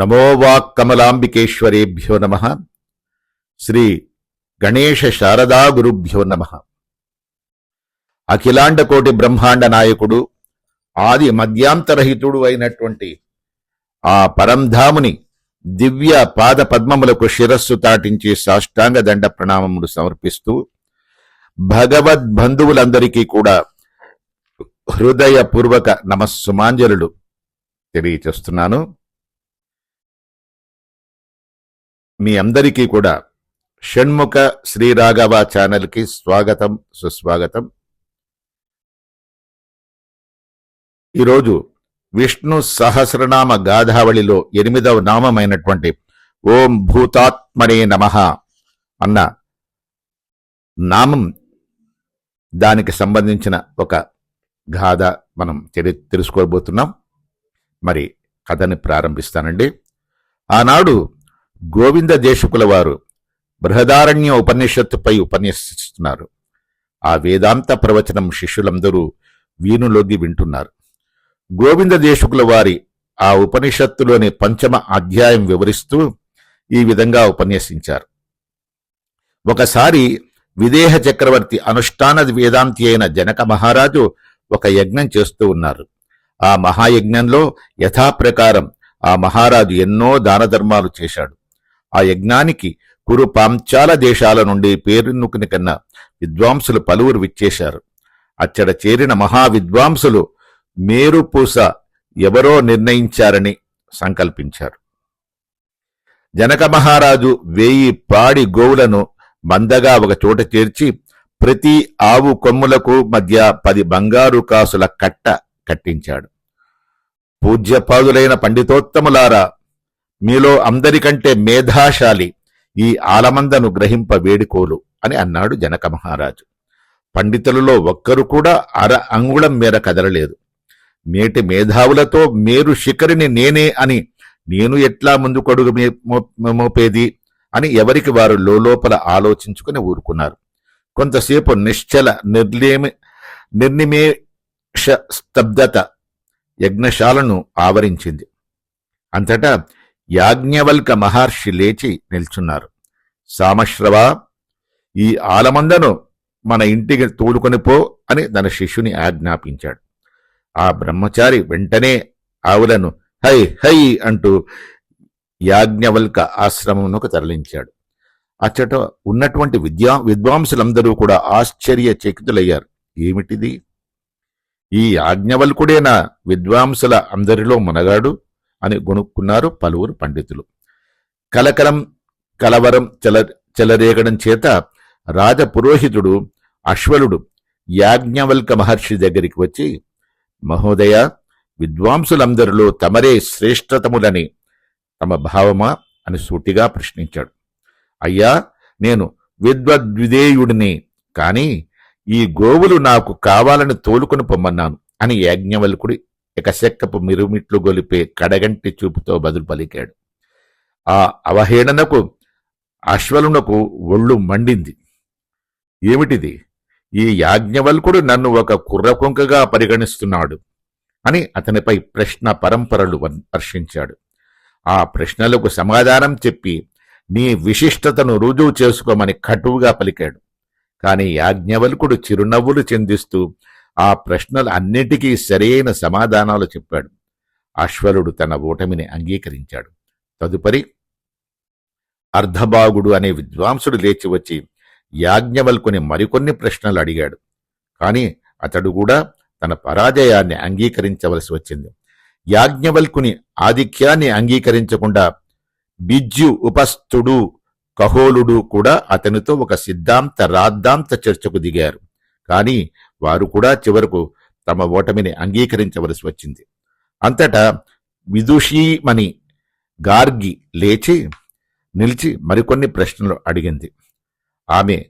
నమోవాక్కమలాంబికేశ్వరేభ్యో నమ. శ్రీ గణేశ శారదా గురుభ్యో నమ. అఖిలాండకోటి బ్రహ్మాండ నాయకుడు ఆది మధ్యాంతరహితుడు అయినటువంటి ఆ పరంధాముని దివ్య పాద పద్మములకు శిరస్సు తాటించి సాష్టాంగ దండ ప్రణామములు సమర్పిస్తూ భగవద్ బంధువులందరికీ కూడా హృదయపూర్వక నమస్సుమాంజలులు తెలియచేస్తున్నాను. మీ అందరికీ కూడా షణ్ముఖ శ్రీరాఘవ ఛానల్కి స్వాగతం సుస్వాగతం. ఈరోజు విష్ణు సహస్రనామ గాథావళిలో ఎనిమిదవ నామమైనటువంటి ఓం భూతాత్మనే నమ అన్న నామం దానికి సంబంధించిన ఒక గాథ మనం తెలి తెలుసుకోబోతున్నాం. మరి కథని ప్రారంభిస్తానండి. ఆనాడు గోవింద దేశకుల వారు బృహదారణ్య ఉపనిషత్తుపై ఉపన్యసిస్తున్నారు. ఆ వేదాంత ప్రవచనం శిష్యులందరూ వీణులోకి వింటున్నారు. గోవింద దేశకుల వారి ఆ ఉపనిషత్తులోని పంచమ అధ్యాయం వివరిస్తూ ఈ విధంగా ఉపన్యసించారు. ఒకసారి విదేహ చక్రవర్తి అనుష్ఠాన వేదాంతి అయిన జనక మహారాజు ఒక యజ్ఞం చేస్తూ ఉన్నారు. ఆ మహాయజ్ఞంలో యథాప్రకారం ఆ మహారాజు ఎన్నో దాన ధర్మాలు చేశాడు. ఆ యజ్ఞానికి కురు పాంచాల దేశాల నుండి పేరునుకుని కన్నా విద్వాంసులు పలువురు విచ్చేశారు. అచ్చడ చేరిన మహా విద్వాంసులు మేరుపూస ఎవరో నిర్ణయించారని సంకల్పించారు. జనక మహారాజు వేయి పాడి గోవులను మందగా ఒక చోట చేర్చి ప్రతి ఆవు కొమ్ములకు మధ్య పది బంగారు కాసుల కట్ట కట్టించాడు. పూజ్యపాదులైన పండితోత్తములారా మీలో అందరికంటే మేధాశాలి ఈ ఆలమందను గ్రహింప వేడుకోలు అని అన్నాడు జనక మహారాజు. పండితులలో ఒక్కరు కూడా అర అంగుళం మేర కదలలేదు. మేటి మేధావులతో మేరు శిఖరిని నేనే అని నేను ఎట్లా ముందుకడుగు మోపేది అని ఎవరికి వారు లోపల ఆలోచించుకుని ఊరుకున్నారు. కొంతసేపు నిశ్చల నిర్లేమి నిర్నిమేష స్తబ్దత యజ్ఞశాలను ఆవరించింది. అంతటా యాజ్ఞవల్క మహర్షి లేచి నిల్చున్నారు. సామశ్రవ ఈ ఆలమందను మన ఇంటికి తోడుకొని పో అని తన శిష్యుని ఆజ్ఞాపించాడు. ఆ బ్రహ్మచారి వెంటనే ఆవులను హై హై అంటూ యాజ్ఞవల్క ఆశ్రమంకు తరలించాడు. అచ్చట ఉన్నటువంటి విద్యా విద్వాంసులందరూ కూడా ఆశ్చర్యచకితులయ్యారు. ఏమిటిది? ఈ యాజ్ఞవల్కుడేనా విద్వాంసుల అందరిలో మునగాడు అని గొనుక్కున్నారు పలువురు పండితులు. కలకలం కలవరం చెల చెలరేగడం చేత రాజపురోహితుడు అశ్వలుడు యాజ్ఞవల్క మహర్షి దగ్గరికి వచ్చి మహోదయ విద్వాంసులందరిలో తమరే శ్రేష్టతములని తమ భావమా? అని సూటిగా ప్రశ్నించాడు. అయ్యా నేను విద్వద్విధేయుడిని కాని ఈ గోవులు నాకు కావాలని తోలుకొని పొమ్మన్నాను అని యాజ్ఞవల్కుడి ఎకశెక్కపు మిరుమిట్లు గొలిపే కడగంటి చూపుతో బదులు పలికాడు. ఆ అవహేళనకు అశ్వలునకు ఒళ్ళు మండింది. ఏమిటిది? ఈ యాజ్ఞవల్కుడు నన్ను ఒక కుర్రకొంకగా పరిగణిస్తున్నాడు అని అతనిపై ప్రశ్న పరంపరలు వర్షించాడు ఆ ప్రశ్నలకు సమాధానం చెప్పి నీ విశిష్టతను రుజువు చేసుకోమని కటువుగా పలికాడు. కాని యాజ్ఞవల్కుడు చిరునవ్వులు చెందిస్తూ ఆ ప్రశ్నలు అన్నిటికీ సరైన సమాధానాలు చెప్పాడు. అశ్వలుడు తన ఓటమిని అంగీకరించాడు. తదుపరి అర్ధభాగుడు అనే విద్వాంసుడు లేచి వచ్చి యాజ్ఞవల్కుని మరికొన్ని ప్రశ్నలు అడిగాడు కాని అతడు కూడా తన పరాజయాన్ని అంగీకరించవలసి వచ్చింది. యాజ్ఞవల్కుని ఆధిక్యాన్ని అంగీకరించకుండా బిజ్జు ఉపస్థుడు కహోలుడు కూడా అతనితో ఒక సిద్ధాంత రాద్ధాంత చర్చకు దిగారు. కాని వారు కూడా చివరకు తమ ఓటమిని అంగీకరించవలసి వచ్చింది. అంతటా విదుషీమణి గార్గి లేచి నిలిచి మరికొన్ని ప్రశ్నలు అడిగింది. ఆమె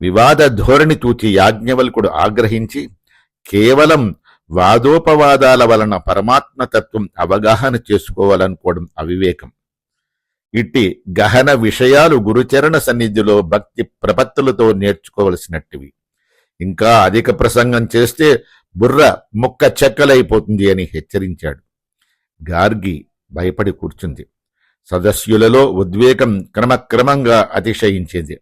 వివాద ధోరణి తూచి యాజ్ఞవల్కుడు ఆగ్రహించి కేవలం వాదోపవాదాల వలన పరమాత్మతత్వం అవగాహన చేసుకోవాలనుకోవడం అవివేకం. ఇట్టి గహన విషయాలు గురుచరణ సన్నిధిలో భక్తి ప్రపత్తులతో నేర్చుకోవలసినట్టివి. ఇంకా అధిక ప్రసంగం చేస్తే బుర్ర ముక్క చెక్కలైపోతుంది అని హెచ్చరించాడు. గార్గి భయపడి కూర్చుంది. సదస్యులలో ఉద్వేగం క్రమక్రమంగా అతిశయించింది.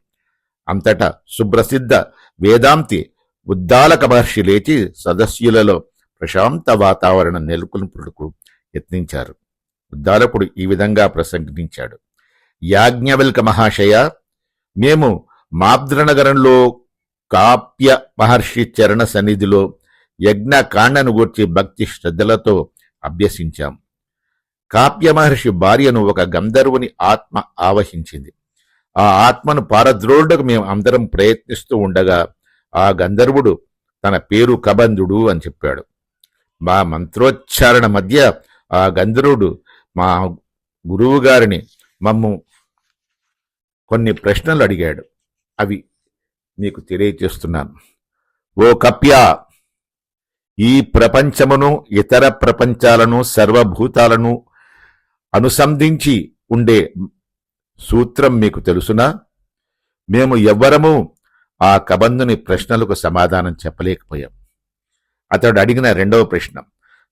అంతటా సుప్రసిద్ధ వేదాంతి ఉద్దాలక మహర్షి లేచి సదస్యులలో ప్రశాంత వాతావరణం నెలకొల్పుటకు యత్నించారు. ఉద్దాలకుడు ఈ విధంగా ప్రసంగించాడు. యాజ్ఞవల్క మహాశయ మేము మాబ్ద్రనగరంలో కాప్య మహర్షి చరణ సన్నిధిలో యజ్ఞ కాండను గూర్చి భక్తి శ్రద్ధలతో అభ్యసించాం. కాప్య మహర్షి భార్యను ఒక గంధర్వుని ఆత్మ ఆవహించింది. ఆ ఆత్మను పారద్రోడుకు మేము అందరం ప్రయత్నిస్తూ ఉండగా ఆ గంధర్వుడు తన పేరు కబంధుడు అని చెప్పాడు. మా మంత్రోచ్చారణ మధ్య ఆ గంధర్వుడు మా గురువు గారిని మమ్ము కొన్ని ప్రశ్నలు అడిగాడు. అవి మీకు తెలియజేస్తున్నాను. ఓ కప్య ఈ ప్రపంచమును ఇతర ప్రపంచాలను సర్వభూతాలను అనుసంధించి ఉండే సూత్రం మీకు తెలుసునా? మేము ఎవ్వరము ఆ కబంధుని ప్రశ్నలకు సమాధానం చెప్పలేకపోయాం. అతడు అడిగిన రెండవ ప్రశ్న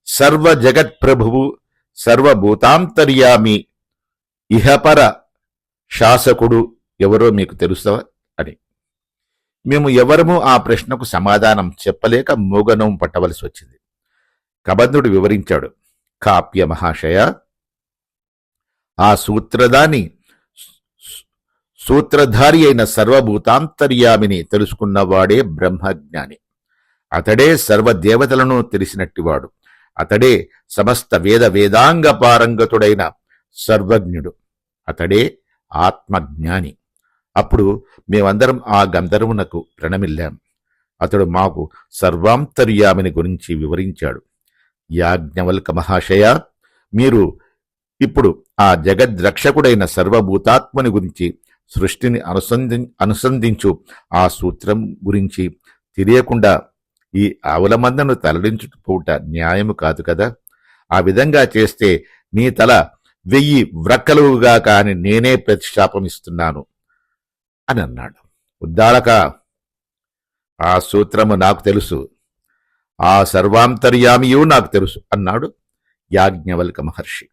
సర్వ జగత్ ప్రభువు సర్వభూతాంతర్యామి ఇహపర శాసకుడు ఎవరో మీకు తెలుస్తావా అని. మేము ఎవరము ఆ ప్రశ్నకు సమాధానం చెప్పలేక మూగనం పట్టవలసి వచ్చింది. కబంధుడు వివరించాడు కాప్య మహాశయ ఆ సూత్రదాని సూత్రధారి అయిన సర్వభూతాంతర్యామిని తెలుసుకున్నవాడే బ్రహ్మజ్ఞాని. అతడే సర్వదేవతలను తెలిసినట్టివాడు. అతడే సమస్త వేద వేదాంగ పారంగతుడైన సర్వజ్ఞుడు. అతడే ఆత్మజ్ఞాని. అప్పుడు మేమందరం ఆ గంధర్వునకు ప్రణమిల్లాం. అతడు మాకు సర్వాంతర్యామిని గురించి వివరించాడు. యాజ్ఞవల్క మహాశయ మీరు ఇప్పుడు ఆ జగద్రక్షకుడైన సర్వభూతాత్మని గురించి సృష్టిని అనుసంధి అనుసంధించు ఆ సూత్రం గురించి తెలియకుండా ఈ అవలమందను తరలించుకుపోవుట న్యాయము కాదు కదా? ఆ విధంగా చేస్తే నీ తల వెయ్యి వ్రక్కలుగా కాని నేనే ప్రతిష్టాపమిస్తున్నాను. అని అన్నాడు ఉద్దాలక ఆ సూత్రము నాకు తెలుసు. ఆ సర్వాంతర్యామియు నాకు తెలుసు అన్నాడు యాజ్ఞవల్క మహర్షి.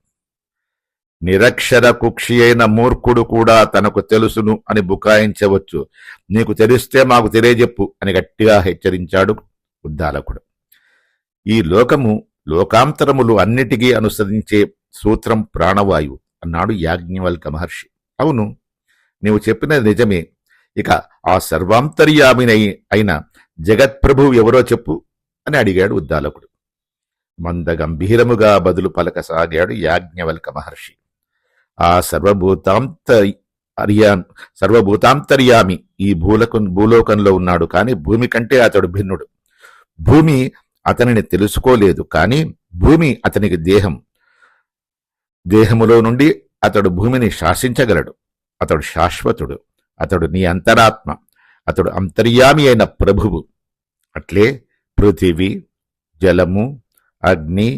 నిరక్షర కుక్షి అయిన మూర్ఖుడు కూడా తనకు తెలుసును అని బుకాయించవచ్చు. నీకు తెలిస్తే మాకు తెలియజెప్పు అని గట్టిగా హెచ్చరించాడు ఉద్దాలకుడు. ఈ లోకము లోకాంతరములు అన్నిటికీ అనుసరించే సూత్రం ప్రాణవాయువు అన్నాడు యాజ్ఞవల్క మహర్షి. అవును నీవు చెప్పినది నిజమే. ఇక ఆ సర్వాంతర్యామినై అయిన జగత్ప్రభువు ఎవరో చెప్పు అని అడిగాడు ఉద్దాలకుడు. మందగంభీరముగా బదులు పలకసాగాడు యాజ్ఞవల్క మహర్షి. ఆ సర్వభూతాంత అర్యా సర్వభూతాంతర్యామి ఈ భూలకు భూలోకంలో ఉన్నాడు కాని భూమి కంటే అతడు భిన్నుడు. భూమి అతనిని తెలుసుకోలేదు కానీ భూమి అతనికి దేహం. దేహములో నుండి అతడు భూమిని శాసించగలడు. అతడు శాశ్వతుడు అతడు నీ అంతరాత్మ అతడు అంతర్యామి అయిన ప్రభువు. అట్లే పృథివీ జలము అగ్ని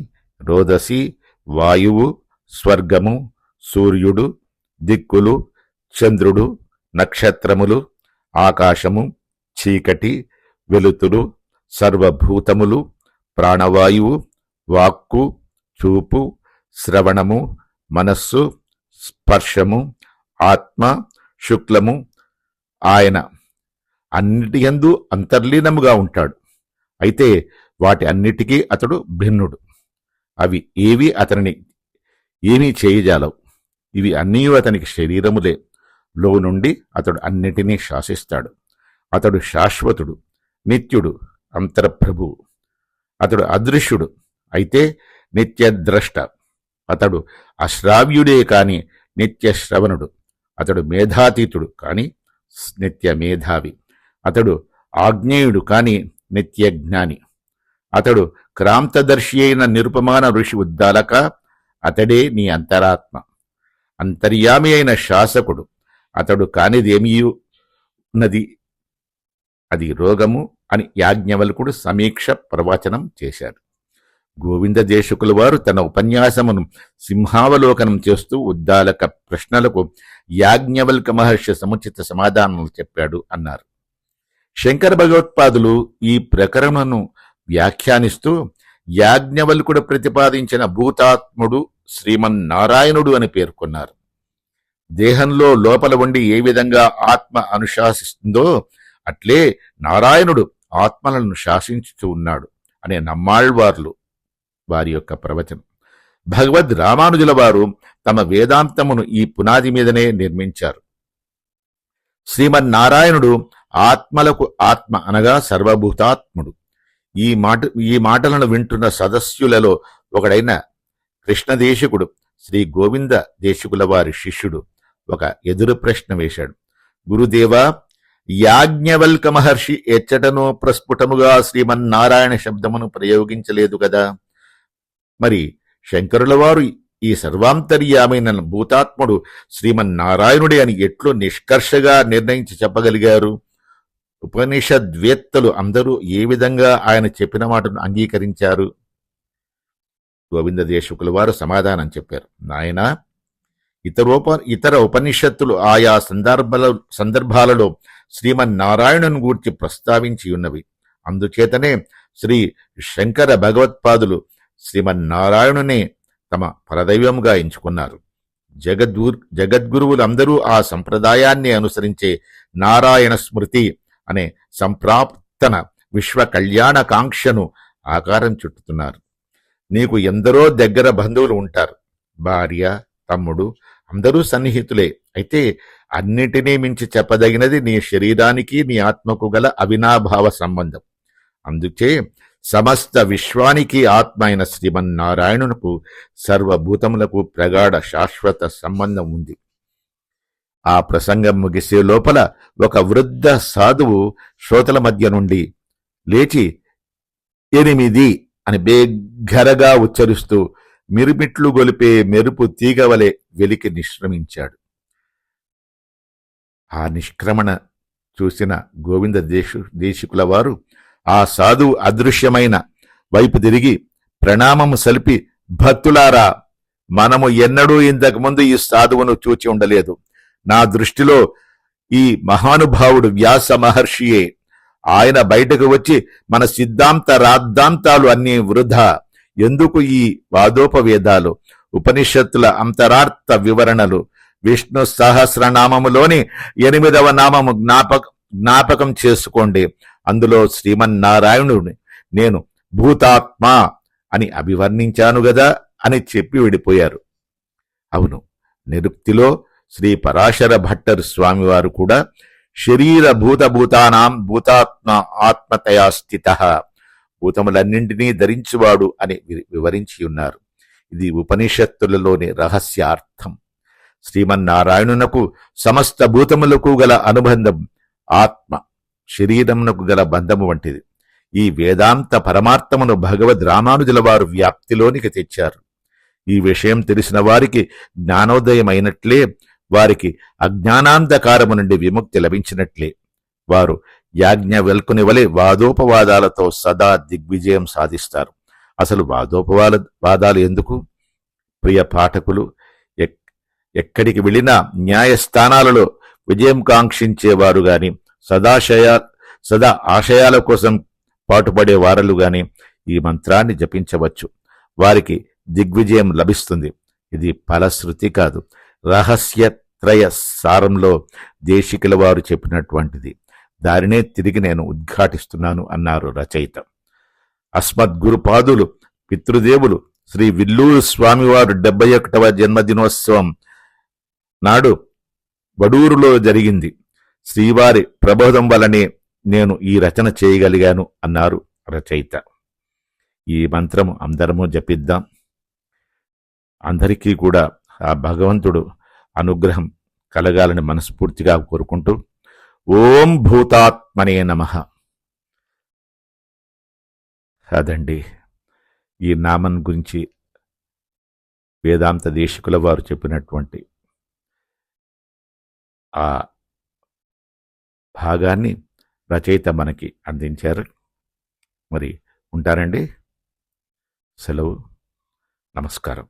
రోదసి వాయువు స్వర్గము సూర్యుడు దిక్కులు చంద్రుడు నక్షత్రములు ఆకాశము చీకటి వెలుతురు సర్వభూతములు ప్రాణవాయువు వాక్కు చూపు శ్రవణము మనస్సు స్పర్శము ఆత్మ శుక్లము ఆయన అన్నిటియందు అంతర్లీనముగా ఉంటాడు. అయితే వాటి అన్నిటికీ అతడు భిన్నుడు. అవి ఏవి అతనిని ఏమీ చేయజాలవు. ఇవి అన్నీ అతనికి శరీరములే. లో నుండి అతడు అన్నిటినీ శాసిస్తాడు. అతడు శాశ్వతుడు నిత్యుడు అంతరప్రభువు అతడు అదృశ్యుడు అయితే నిత్యద్రష్ట. అతడు అశ్రావ్యుడే కాని నిత్య శ్రవణుడు అతడు మేధాతీతుడు కానీ నిత్య మేధావి. అతడు ఆగ్నేయుడు కానీ నిత్య జ్ఞాని. అతడు క్రాంతదర్శి అయిన నిరుపమాన ఋషి ఉద్దాలక అతడే నీ అంతరాత్మ. అంతర్యామి అయిన శాసకుడు. అతడు కానిదేమీ ఉన్నది? అది రోగము అని యాజ్ఞవల్కుడు సమీక్ష ప్రవచనం చేశాడు. గోవింద దేశకుల వారు తన ఉపన్యాసమును సింహావలోకనం చేస్తూ ఉద్దాలక ప్రశ్నలకు యాజ్ఞవల్క మహర్షి సముచిత సమాధానములు చెప్పాడు అన్నారు. శంకర భగవత్పాదులు ఈ ప్రకరణను వ్యాఖ్యానిస్తూ యాజ్ఞవల్కుడు ప్రతిపాదించిన భూతాత్ముడు శ్రీమన్నారాయణుడు అని పేర్కొన్నారు. దేహంలో లోపల ఉండి ఏ విధంగా ఆత్మ అనుశాసిస్తుందో అట్లే నారాయణుడు ఆత్మలను శాసించుతూ ఉన్నాడు అనే నమ్మాళ్వార్లు వారి యొక్క ప్రవచనం. భగవద్ రామానుజుల వారు తమ వేదాంతమును ఈ పునాది మీదనే నిర్మించారు. శ్రీమన్నారాయణుడు ఆత్మలకు ఆత్మ అనగా సర్వభూతాత్ముడు. ఈ మాట ఈ మాటలను వింటున్న సదస్యులలో ఒకడైన కృష్ణదేశకుడు శ్రీ గోవింద దేశకుల వారి శిష్యుడు ఒక ఎదురు ప్రశ్న వేశాడు. గురుదేవా యాజ్ఞవల్క మహర్షి ఎచ్చటనో ప్రస్ఫుటముగా శ్రీమన్నారాయణ శబ్దమును ప్రయోగించలేదు కదా? మరి శంకరులవారు ఈ సర్వాంతర్యామైన భూతాత్ముడు శ్రీమన్నారాయణుడే అని ఎట్లు నిష్కర్షగా నిర్ణయించి చెప్పగలిగారు? ఉపనిషద్వేత్తలు అందరూ ఏ విధంగా ఆయన చెప్పిన మాటను అంగీకరించారు? గోవింద దేశకుల వారు సమాధానం చెప్పారు. నాయనా ఇతరోప ఇతర ఉపనిషత్తులు ఆయా సందర్భాల సందర్భాలలో శ్రీమన్నారాయణను గూర్చి ప్రస్తావించి ఉన్నవి అందుచేతనే శ్రీ శంకర భగవత్పాదులు శ్రీమన్నారాయణునే తమ పరదైవంగా ఎంచుకున్నారు. జగద్గురు జగద్గురువులందరూ ఆ సంప్రదాయాన్ని అనుసరించే నారాయణ స్మృతి అనే సంప్రాప్తన విశ్వ కళ్యాణ కాంక్షను ఆకారం చుట్టుతున్నారు. నీకు ఎందరో దగ్గర బంధువులు ఉంటారు. భార్య తమ్ముడు అందరూ సన్నిహితులే. అయితే అన్నిటినీ మించి చెప్పదగినది నీ శరీరానికి నీ ఆత్మకు గల అవినాభావ సంబంధం. అందుచే సమస్త విశ్వానికి ఆత్మ అయిన శ్రీమన్నారాయణునకు సర్వభూతములకు ప్రగాఢ శాశ్వత సంబంధం ఉంది. ఆ ప్రసంగం ముగిసే లోపల ఒక వృద్ధ సాధువు శ్రోతల మధ్య నుండి లేచి ఎనిమిది అని బేఘరగా ఉచ్చరిస్తూ మిరుమిట్లు గొలిపే మెరుపు తీగవలే వెలికి నిష్క్రమించాడు ఆ నిష్క్రమణ చూసిన గోవింద దేశు దేశికుల వారు ఆ సాధువు అదృశ్యమైన వైపు తిరిగి ప్రణామము సలిపి భక్తులారా మనము ఎన్నడూ ఇంతకుముందు ఈ సాధువును చూచి ఉండలేదు. నా దృష్టిలో ఈ మహానుభావుడు వ్యాస మహర్షియే. ఆయన బయటకు వచ్చి మన సిద్ధాంత రాద్ధాంతాలు అన్నీ వృధా. ఎందుకు ఈ వాదోపవేదాలు? ఉపనిషత్తుల అంతరార్థ వివరణలు. విష్ణు సహస్రనామములోని ఎనిమిదవ నామము జ్ఞాపక జ్ఞాపకం చేసుకోండి. అందులో శ్రీమన్నారాయణుడిని నేను భూతాత్మ అని అభివర్ణించాను గదా అని చెప్పి విడిపోయారు. అవును నిరుక్తిలో శ్రీ పరాశర భట్టర్ స్వామివారు కూడా శరీర భూతభూతానాం భూతాత్మ ఆత్మతయా స్థిత భూతములన్నింటినీ ధరించువాడు అని వి- వివరించి ఉన్నారు. ఇది ఉపనిషత్తులలోని రహస్యార్థం. శ్రీమన్నారాయణునకు సమస్త భూతములకు గల అనుబంధం ఆత్మ. శరీరమునకు గల బంధము వంటిది. ఈ వేదాంత పరమార్థమును భగవద్ రామానుజుల వారు వ్యాప్తిలోనికి తెచ్చారు. ఈ విషయం తెలిసిన వారికి జ్ఞానోదయమైనట్లే వారికి అజ్ఞానాంధకారము నుండి విముక్తి లభించినట్లే. వారు యాజ్ఞ వలె వాదోపవాదాలతో సదా దిగ్విజయం సాధిస్తారు. అసలు వాదోపవాద వాదాలు ఎందుకు? ప్రియ పాఠకులు ఎక్- ఎక్కడికి వెళ్ళినా న్యాయస్థానాలలో విజయం కాంక్షించేవారు గాని సదాశయ సదా ఆశయాల కోసం పాటుపడే వారలు గాని ఈ మంత్రాన్ని జపించవచ్చు. వారికి దిగ్విజయం లభిస్తుంది. ఇది ఫలశ్రుతి కాదు. రహస్యత్రయ సారంలో దేశికుల వారు చెప్పినటువంటిది. దారినే తిరిగి నేను ఉద్ఘాటిస్తున్నాను అన్నారు రచయిత. అస్మద్గురుపాదులు పితృదేవులు శ్రీ విల్లూరు స్వామివారు డెబ్బై ఒకటవ జన్మదినోత్సవం నాడు వడూరులో జరిగింది. శ్రీవారి ప్రబోధం వలనే నేను ఈ రచన చేయగలిగాను అన్నారు రచయిత. ఈ మంత్రము అందరము జపిద్దాం. అందరికీ కూడా ఆ భగవంతుడు అనుగ్రహం కలగాలని మనస్ఫూర్తిగా కోరుకుంటూ ఓం భూతాత్మనే నమ. అదండి. ఈ నామం గురించి వేదాంత దేశికుల వారు చెప్పినటువంటి ఆ భాగాన్ని రచయిత మనకి అందించారు. మరి ఉంటారండి. సెలవు. నమస్కారం.